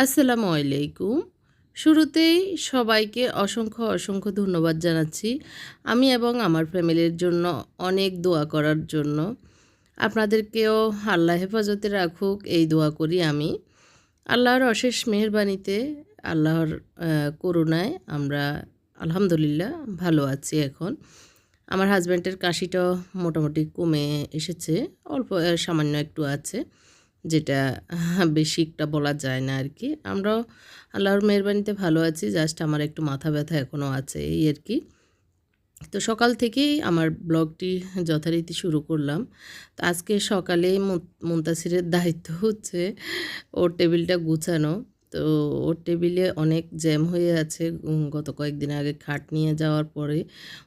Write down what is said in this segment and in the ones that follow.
আসসালামু আলাইকুম। শুরুতেই সবাইকে অসংখ্য অসংখ্য ধন্যবাদ জানাচ্ছি। আমি এবং আমার ফ্যামিলির জন্য অনেক দোয়া করার জন্য। আপনাদেরকেও আল্লাহ হেফাজতে রাখুক, এই দোয়া করি আমি। আল্লাহর অশেষ মেহরবানিতে, আল্লাহর করুণায় আমরা আলহামদুলিল্লাহ ভালো আছি এখন। আমার হাজব্যান্ডের কাশিটাও মোটামুটি কমে এসেছে, অল্প সামান্য একটু আছে। যেটা বেশি একটা বলা যায় না আর কি আমরাও আল্লাহর মেহরবানিতে ভালো আছি জাস্ট আমার একটু মাথা ব্যথা এখনও আছে এই আর কি তো সকাল থেকেই আমার ব্লগটি যথারীতি শুরু করলাম। তো আজকে সকালে মুন্তাসিরের দায়িত্ব হচ্ছে ওর টেবিলটা গুছানো। তো ওর টেবিলে অনেক জ্যাম হয়ে আছে। গত কয়েকদিন আগে খাট নিয়ে যাওয়ার পরে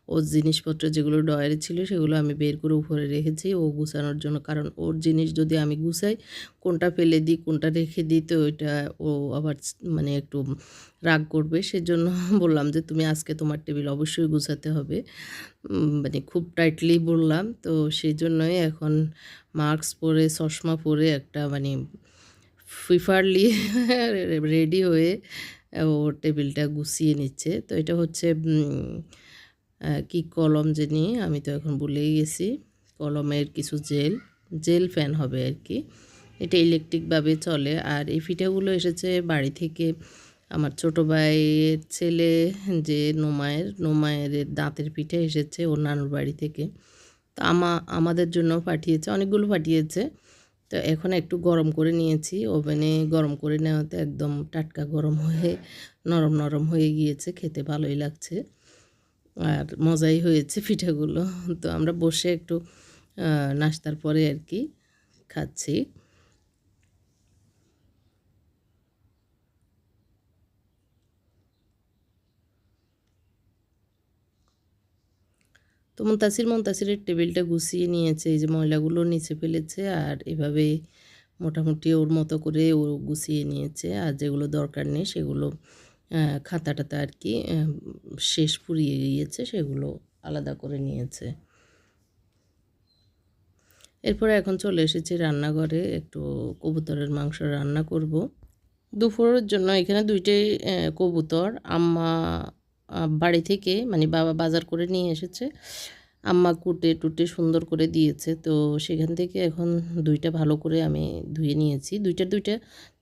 ওর জিনিসপত্র যেগুলো ডয়ারে ছিল সেগুলো আমি বের করে উপরে রেখেছি, ও গুছানোর জন্য। কারণ ওর জিনিস যদি আমি গুছাই, কোনটা ফেলে দিই, কোনটা রেখে দিই, তো ওইটা ও আবার মানে একটু রাগ করবে। সেজন্য বললাম যে, তুমি আজকে তোমার টেবিল অবশ্যই গুছাতে হবে। মানে খুব টাইটলি বললাম। তো সেই জন্যই এখন মাস্ক পরে, চশমা পরে একটা মানে ফিফারলি রেডি হয়ে ও টেবিলটা গুছিয়ে নিচ্ছে। তো এটা হচ্ছে কি কলম জানি আমি তো এখন ভুলেই গেছি। কলমের কিছু জেল জেল ফ্যান হবে আর কি। এটা ইলেকট্রিকভাবে চলে। আর এই ফিটাগুলো এসেছে বাড়ি থেকে আমার ছোটো ভাইয়ের ছেলে, যে নোমায়ের নোমায়ের দাঁতের পিঠে এসেছে ওর নানুর বাড়ি থেকে। তো আমা, আমাদের জন্য পাঠিয়েছে, অনেকগুলো পাঠিয়েছে। তো এখন একটু গরম করে নিয়েছি। ওভেনে গরম করে নেওয়াতে একদম টাটকা গরম হয়ে, নরম নরম হয়ে গিয়েছে। খেতে ভালোই লাগছে। আর মজাই হয়েছে পিঠাগুলো। তো আমরা বসে একটু নাস্তার পরে আর কি খাচ্ছি। তো মুন্তাসির মুন্তাসিরের টেবিলটা গুছিয়ে নিয়েছে এই যে ময়লাগুলো নিচে ফেলেছে আর এভাবে মোটামুটি ওর মতো করে ও গুছিয়ে নিয়েছে। আর যেগুলো দরকার নেই সেগুলো আহ, খাতা টাতা আর কি শেষ ফুরিয়ে গিয়েছে সেগুলো আলাদা করে নিয়েছে। এরপরে এখন চলে এসেছি রান্নাঘরে একটু কবুতরের মাংস রান্না করব। দুপুরের জন্য এখানে দুইটাই কবুতর আম্মা বাড়ি থেকে মানে বাবা বাজার করে নিয়ে এসেছে। আম্মা কুটে টুটে সুন্দর করে দিয়েছে। তো সেখান থেকে এখন দুইটা ভালো করে আমি ধুয়ে নিয়েছি। দুইটা দুইটা,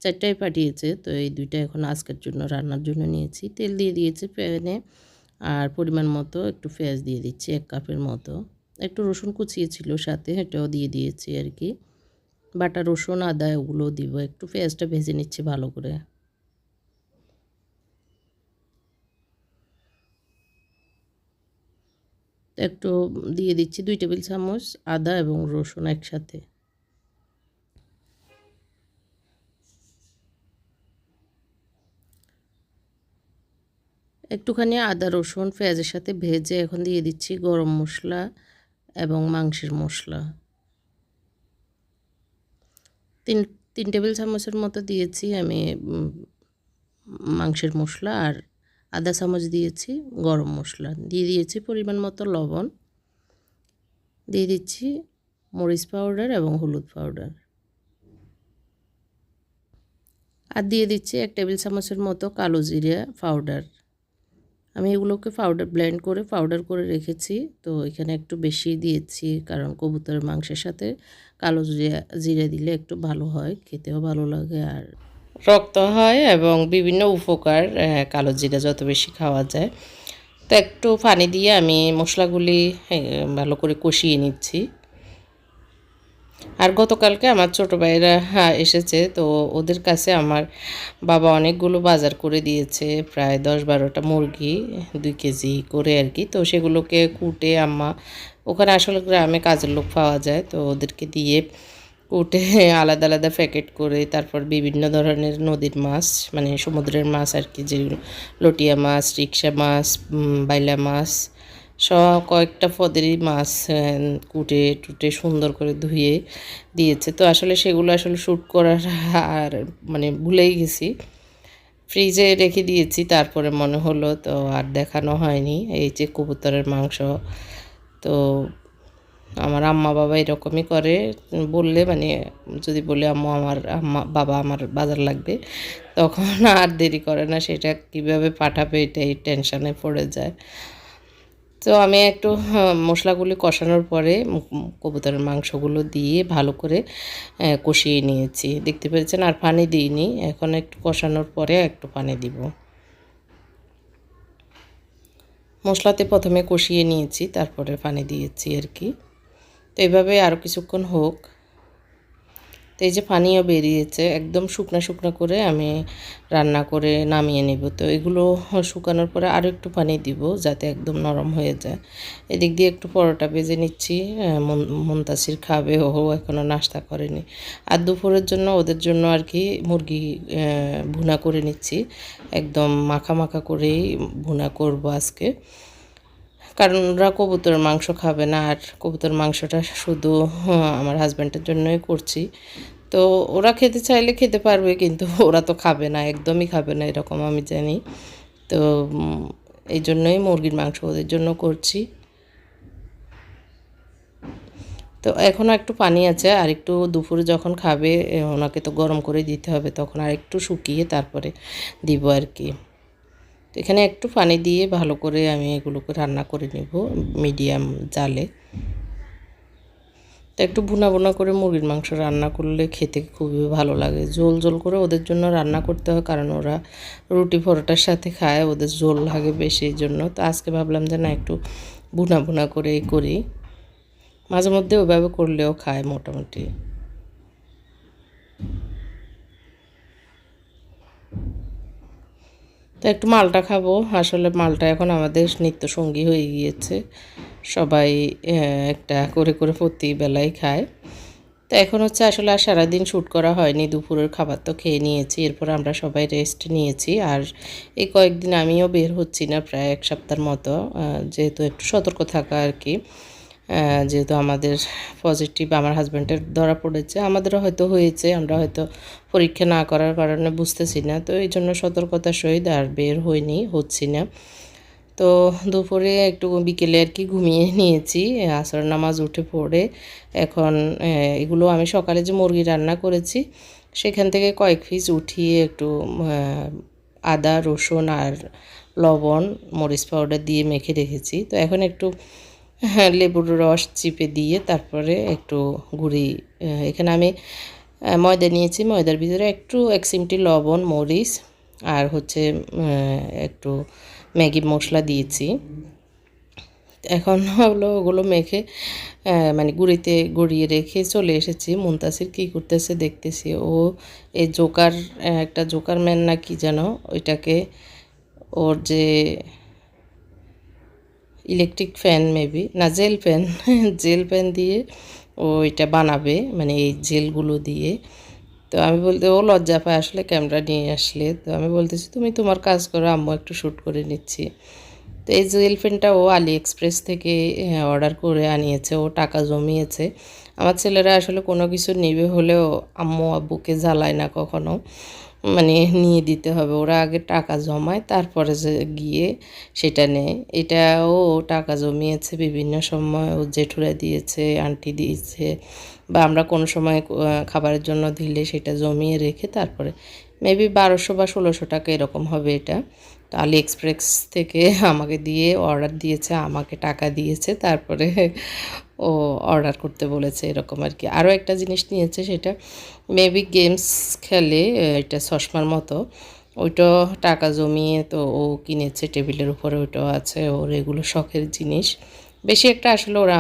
চারটায় পাঠিয়েছে। তো এই দুইটা এখন আজকের জন্য, রান্নার জন্য নিয়েছি। তেল দিয়ে দিয়েছি প্যানে আর পরিমাণ মতো একটু পেঁয়াজ দিয়ে দিচ্ছি, এক কাপের মতো। একটু রসুন কুচিয়েছিল সাথে এটাও দিয়ে দিয়েছি আর কি। বাটা, রসুন, আদা ওগুলোও দিব। একটু পেঁয়াজটা ভেজে নিচ্ছি ভালো করে। একটু দিয়ে দিচ্ছি দুই টেবিল চামচ আদা এবং রসুন একসাথে। একটুখানি আদা, রসুন, পেঁয়াজের সাথে ভেজে এখন দিয়ে দিচ্ছি গরম মশলা এবং মাংসের মশলা। তিন তিন টেবিল চামচের মতো দিয়েছি আমি মাংসের মশলা আর আধা চামচ দিয়েছি, গরম মশলা। দিয়ে দিয়েছি পরিমাণ মতো লবণ। দিয়ে দিচ্ছি মরিচ পাউডার এবং হলুদ পাউডার। আর দিয়ে দিচ্ছি এক টেবিল চামচের মতো কালো জিরা পাউডার। আমি এগুলোকে পাউডার, ব্লেন্ড করে পাউডার করে রেখেছি। তো এখানে একটু বেশি দিয়েছি কারণ কবুতরের মাংসের সাথে কালো জিরা জিরা দিলে একটু ভালো হয়, খেতেও ভালো লাগে আর রক্ত হয় এবং বিভিন্ন উপকার কালো জিরা যত বেশি খাওয়া যায়। তো একটু পানি দিয়ে আমি মশলাগুলি ভালো করে কষিয়ে নিচ্ছি। আর গতকালকে আমার ছোটো ভাইয়েরা হ্যাঁ, এসেছে। তো ওদের কাছে আমার বাবা অনেকগুলো বাজার করে দিয়েছে প্রায় দশ বারোটা মুরগি দুই কেজি করে আর কি। তো সেগুলোকে কুটে আম্মা ওখানে আসলে গ্রামে কাজের লোক পাওয়া যায়। তো ওদেরকে দিয়ে কুটে আলাদা আলাদা প্যাকেট করে তারপর বিভিন্ন ধরনের নদীর মাছ মানে সমুদ্রের মাছ আর কি, যে লটিয়া মাছ, রিক্সা মাছ বাইলা মাছ, সব কয়েকটা পদেরই মাছ কুটে টুটে সুন্দর করে ধুয়ে দিয়েছে। তো আসলে সেগুলো আসলে শ্যুট করার আর মানে ভুলেই গেছি। ফ্রিজে রেখে দিয়েছি, তারপরে মনে হলো তো আর দেখানো হয়নি। এই যে কবুতরের মাংস, তো আমার আম্মা বাবা এরকমই করে বললে মানে যদি বলে আম্মু আমার আম্মা বাবা আমার বাজার লাগবে তখন আর দেরি করে না সেটা কীভাবে পাঠাবে এটাই টেনশানে পড়ে যায়। তো আমি একটু হ্যাঁ, মশলাগুলি কষানোর পরে কবুতরের মাংসগুলো দিয়ে ভালো করে কষিয়ে নিয়েছি। দেখতে পেরেছেন? আর পানি দিইনি। এখন একটু কষানোর পরে একটু পানি দিব। মশলাতে প্রথমে কষিয়ে নিয়েছি তারপরে পানি দিয়েছি আর কি। তো এভাবে আরও কিছুক্ষণ হোক। তো এই যে পানিও বেরিয়েছে, একদম শুকনো শুকনো করে আমি রান্না করে নামিয়ে নেব। তো এগুলো শুকানোর পরে আরও একটু পানি দিব যাতে একদম নরম হয়ে যায়। এদিক দিয়ে একটু পরোটা ভেজে নিচ্ছি। মন- মুনতাসির খাবে, ও এখনও নাস্তা করেনি। আর দুপুরের জন্য ওদের জন্য আর কি মুরগি ভুনা করে নিচ্ছি। একদম মাখা মাখা করেই ভুনা করব আজকে। কারণ ওরা কবুতরের মাংস খাবে না, আর কবুতর মাংসটা শুধু আমার হাজব্যান্ডের জন্যই করছি। তো ওরা খেতে চাইলে খেতে পারবে, কিন্তু ওরা তো খাবে না, একদমই খাবে না, এরকম আমি জানি। তো এই জন্যই মুরগির মাংস ওদের জন্য করছি। তো এখনও একটু পানি আছে, আর একটু দুপুরে যখন খাবে ওনাকে তো গরম করে দিতে হবে, তখন আর একটু শুকিয়ে তারপরে দিব আর কি। তো এখানে একটু পানি দিয়ে ভালো করে আমি এগুলোকে রান্না করে নেব মিডিয়াম জালে। তো একটু ভুনা ভুনা করে মুরগির মাংস রান্না করলে খেতে খুবই ভালো লাগে। ঝোল ঝোল করে ওদের জন্য রান্না করতে হয় কারণ ওরা রুটি পরোটার সাথে খায়, ওদের ঝোল লাগে বেশি জন্য। তো আজকে ভাবলাম যে না, একটু ভুনা ভুনা করেই করি। মাঝে মধ্যে ওইভাবে করলেও খায় মোটামুটি। তো একটু মালটা খাব। আসলে মালটা এখন আমাদের নিত্য সঙ্গী হয়ে গিয়েছে। সবাই একটা করে করে প্রতি বেলায় খায়। তো এখন হচ্ছে আসলে আর সারাদিন শ্যুট করা হয়নি। দুপুরের খাবার তো খেয়ে নিয়েছি। এরপর আমরা সবাই রেস্ট নিয়েছি। আর এই কয়েকদিন আমিও বের হচ্ছি না প্রায় এক সপ্তাহের মতো। যেহেতু একটু সতর্ক থাকা আর কি। যেহেতু আমাদের পজিটিভ আমার হাজব্যান্ডের ধরা পড়েছে, আমাদেরও হয়তো হয়েছে, আমরা হয়তো পরীক্ষা না করার কারণে বুঝতেছি না, তো এই জন্য সতর্কতার সহিত আর বের হইনি, হচ্ছি না। তো দুপুরে একটু বিকেলে আর কি ঘুমিয়ে নিয়েছি আসর নামাজ উঠে পড়ে, এখন এগুলো আমি সকালে যে মুরগি রান্না করেছি, সেখান থেকে কয়েক পিস উঠিয়ে একটু আদা, রসুন আর লবণ মরিচ পাউডার দিয়ে মেখে রেখেছি, তো এখন একটু লেবুর রস চিপে দিয়ে তারপরে একটু গুঁড়ি এখানে আমি ময়দা নিয়েছি। ময়দার ভিতরে একটু এক চিমটি লবণ, মরিচ আর হচ্ছে একটু ম্যাগি মশলা দিয়েছি। এখন হলো ওগুলো মেখে মানে গুঁড়িতে গড়িয়ে রেখে চলে এসেছি। মুনতাসির কী করতেছে দেখতেছি। ও এই জোকার একটা জোকার ম্যান না কি যেন, ওইটাকে ওর যে ইলেকট্রিক ফ্যান মেবি না জেল ফ্যান জেল ফ্যান দিয়ে ও এটা বানাবে মানে এই জেলগুলো দিয়ে। তো আমি বলতে, ও লজ্জা পায় আসলে ক্যামেরা নিয়ে আসলে। তো আমি বলতেছি, তুমি তোমার কাজ করো, আম্মু একটু শ্যুট করে নিচ্ছি। তো এই জেল পেনটা ও আলি এক্সপ্রেস থেকে অর্ডার করে আনিয়েছে। ও টাকা জমিয়েছে। আমার ছেলেরা আসলে কোনো কিছু নেবে হলেও আম্মু আব্বুকে জ্বালায় না কখনো। মানে নিয়ে দিতে হবে। ওরা আগে টাকা জমায়, তারপরে যে গিয়ে সেটা নেয়। এটাও টাকা জমিয়েছে বিভিন্ন সময়। ও জেঠুরা দিয়েছে, আন্টি দিয়েছে বা আমরা কোনো সময় খাবারের জন্য দিলে সেটা জমিয়ে রেখে তারপরে মেবি বারোশো বা ষোলোশো টাকা এরকম হবে এটা। আলি এক্সপ্রেস থেকে আমাকে দিয়ে অর্ডার দিয়েছে, আমাকে টাকা দিয়েছে, তারপরে ও অর্ডার করতে বলেছে এরকম আর কি। আরও একটা জিনিস নিয়েছে সেটা মেবি গেমস খেলে, এটা চশমার মতো, ওইটা টাকা জমিয়ে তো ও কিনেছে, টেবিলের উপরে ওইটাও আছে, ওর এগুলো শখের জিনিস। বেশি একটা আসলে ওরা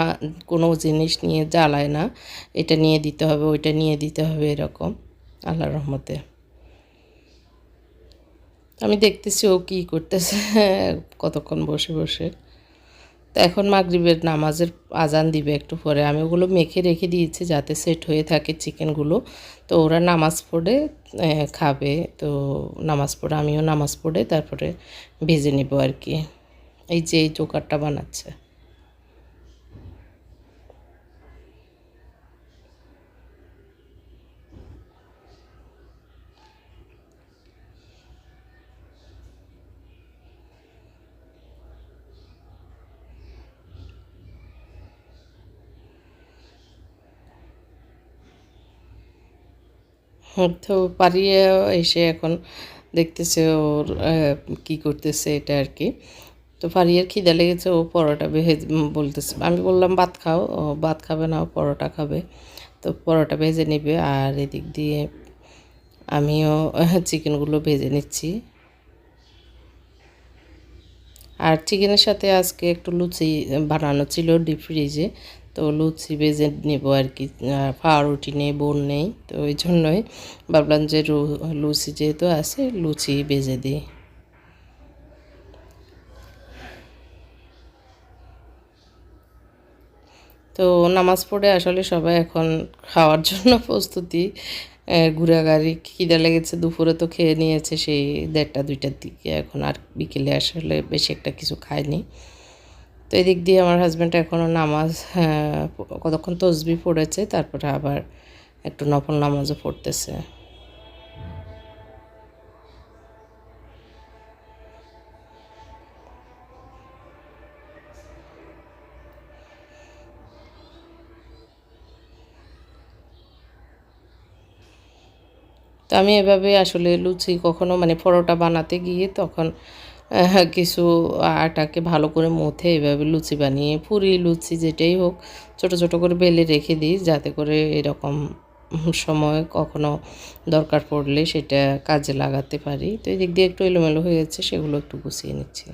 কোনো জিনিস নিয়ে জ্বালায় না, এটা নিয়ে দিতে হবে, ওইটা নিয়ে দিতে হবে এরকম, আল্লাহর রহমতে। আমি দেখতেছি ও কী করতেছে, কতক্ষণ বসে বসে। তো এখন মাগরিবের নামাজের আজান দিবে একটু পরে। আমি ওগুলো মেখে রেখে দিয়েছি যাতে সেট হয়ে থাকে চিকেনগুলো। তো ওরা নামাজ পড়ে খাবে। তো নামাজ পড়ে, আমিও নামাজ পড়ে, তারপরে ভেজে নেব আর কি। এই যে এই চোকারটা বানাচ্ছে। তো পারিয়ে এসে এখন দেখতেছে ওর কি করতেছে এটা আর কি। তো ফারিয়ার খিদে লেগেছে, ও পরোটা ভেজে বলতেছে, আমি বললাম, ভাত খাও। ও, ভাত খাবে না, ও পরোটা খাবে। তো পরোটা ভেজে নেবে, আর এদিক দিয়ে আমিও চিকেনগুলো ভেজে নিচ্ছি। আর চিকেনের সাথে আজকে একটু লুচি বানানো ছিল ডিপ ফ্রিজে। তো লুচি বেজে নেব আর কি পাউরুটি নেই বোন নেই তো ওই জন্যই ভাবলাম যে লুচি যেহেতু আছে লুচি ভেজে দিই। তো নামাজ পড়ে আসলে সবাই এখন খাওয়ার জন্য প্রস্তুতি আহ, ঘোরাঘুরি খিদে লেগেছে দুপুরে তো খেয়ে নিয়েছে সেই দেড়টা দুইটার দিকে এখন আর বিকেলে আসলে বেশি একটা কিছু খায়নি তো এদিক দিয়ে আমার হাজব্যান্ড এখনও নামাজ কতক্ষণ তসবি পড়েছে, তারপরে আবার একটু নফল নামাজও পড়তেছে। তো আমি এভাবে আসলে লুচি কখনো মানে পরোটা বানাতে গিয়ে তখন কিছু আটাকে ভালো করে মুথে এভাবে লুচি বানিয়ে, পুরি লুচি যেটাই হোক, ছোট ছোট করে বেলে রেখে দিই যাতে করে এরকম সময় কখনো দরকার পড়লে সেটা কাজে লাগাতে পারি। তো এদিক দিয়ে একটু এলোমেলো হয়ে যাচ্ছে সেগুলো একটু গুছিয়ে নিচ্ছি।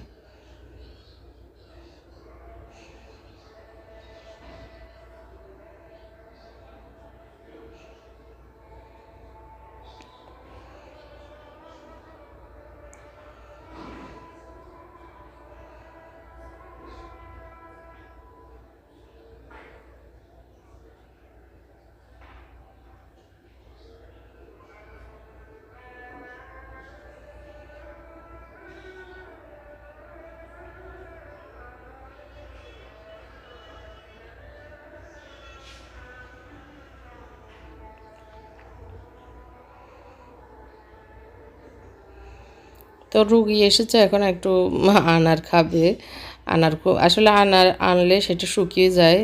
তো রুগী এসেছে, এখন একটু আনার খাবে। আনার খু- আসলে আনার আনলে সেটা শুকিয়ে যায়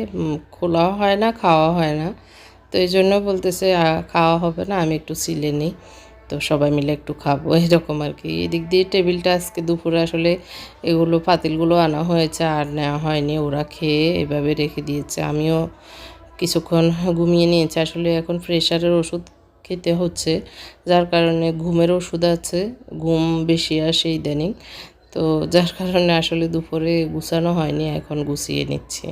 খোলাও হয় না খাওয়া হয় না। তো এই জন্য বলতেছে খাওয়া হবে না, আমি একটু সিলে নিই। তো সবাই মিলে একটু খাব। এরকম আর কি। এদিক দিয়ে টেবিলটা আজকে দুপুরে আসলে এগুলো পাতিলগুলো আনা হয়েছে, আর নেওয়া হয়নি। ওরা খেয়ে এভাবে রেখে দিয়েছে। আমিও কিছুক্ষণ ঘুমিয়ে নিয়েছি। আসলে এখন প্রেশারের ওষুধ খেতে হচ্ছে, যার কারণে ঘুমের ওষুধ আছে, ঘুম বেশি আসে ইদানিং। তো যার কারণে আসলে দুপুরে গুছানো হয়নি, এখন গুছিয়ে নিচ্ছি।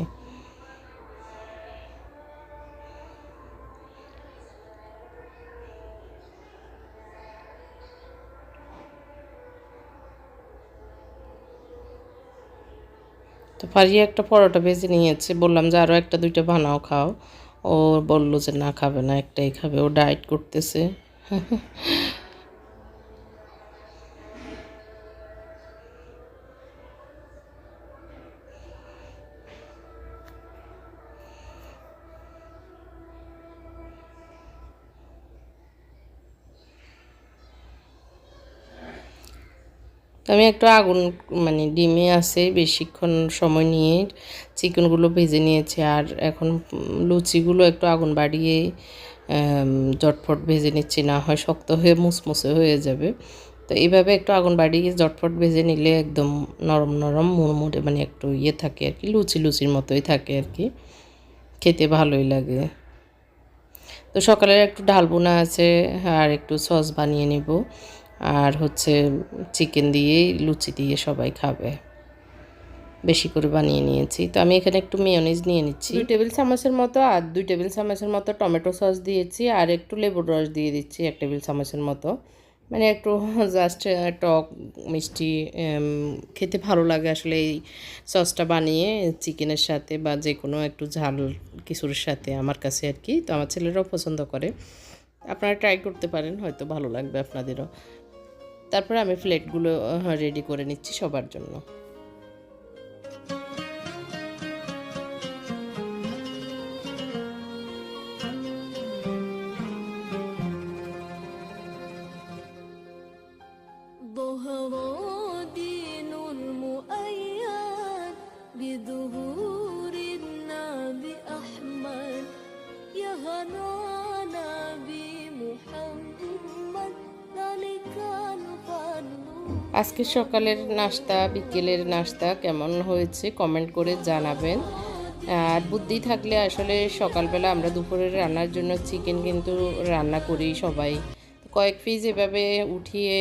তো পারিয়ে একটা পরোটা ভেজে নিয়েছে, বললাম যে আরও একটা, দুইটা বানাও, খাও। ও বলল যে না খাবে না একটাই খাবে। ও ডায়েট করতেছে। আমি একটু আগুন মানে ডিমে আছে বেশিক্ষণ সময় নিয়ে চিকেনগুলো ভেজে নিয়েছি আর এখন লুচিগুলো একটু আগুন বাড়িয়ে জটফট ভেজে নিচ্ছি, না হয় শক্ত হয়ে মুসমুসে হয়ে যাবে। তো এইভাবে একটু আগুন বাড়িয়ে জটফট ভেজে নিলে একদম নরম নরম মুড়মুড়ে মানে একটু ইয়ে থাকে আর কি, লুচি লুচির মতোই থাকে আর কি। খেতে ভালোই লাগে। তো সকালের একটু ডাল বোনা আছে আর একটু সস বানিয়ে নেব। আর হচ্ছে চিকেন দিয়ে লুচি দিয়ে সবাই খাবে। বেশি করে বানিয়ে নিয়েছি। তো আমি এখানে একটু মেয়নিজ নিয়ে নিচ্ছি। দুই টেবিল চামচের মতো আর দুই টেবিল চামচের মতো টমেটো সস দিয়েছি আর একটু লেবুর রস দিয়ে দিচ্ছি এক টেবিল চামচের মতো। মানে একটু জাস্ট টক, মিষ্টি খেতে ভালো লাগে আসলে এই সসটা বানিয়ে চিকেনের সাথে বা যে কোনো একটু ঝাল কিছুর সাথে আমার কাছে আর কি। তো আমার ছেলেরাও পছন্দ করে। আপনারা ট্রাই করতে পারেন, হয়তো ভালো লাগবে আপনাদেরও। তারপরে আমি প্লেটগুলো রেডি করে নিচ্ছি সবার জন্য। আজকে সকালের নাস্তা, বিকেলের নাস্তা কেমন হয়েছে কমেন্ট করে জানাবেন। আর বুদ্ধি থাকলে আসলে সকালবেলা আমরা দুপুরের রান্নার জন্য চিকেন কিন্তু রান্না করি সবাই। কয়েক পিস এভাবে উঠিয়ে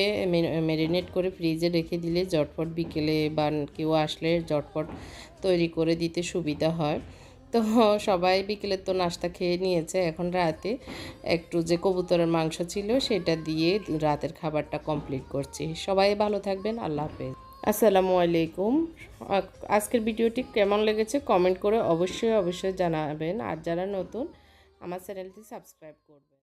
ম্যারিনেট করে ফ্রিজে রেখে দিলে জটপট বিকেলে বা কেউ আসলে জটপট তৈরি করে দিতে সুবিধা হয়। তো সবাই বিকেলের তো নাস্তা খেয়ে নিয়েছে এখন রাতে। একটু যে কবুতরের মাংস ছিল সেটা দিয়ে রাতের খাবারটা কমপ্লিট করছি। সবাই ভালো থাকবেন, আল্লাহ হাফেজ। আসসালামু আলাইকুম। আজকের ভিডিওটি কেমন লেগেছে কমেন্ট করে অবশ্যই অবশ্যই জানাবেন। আর যারা নতুন, আমার চ্যানেলটি সাবস্ক্রাইব করবেন।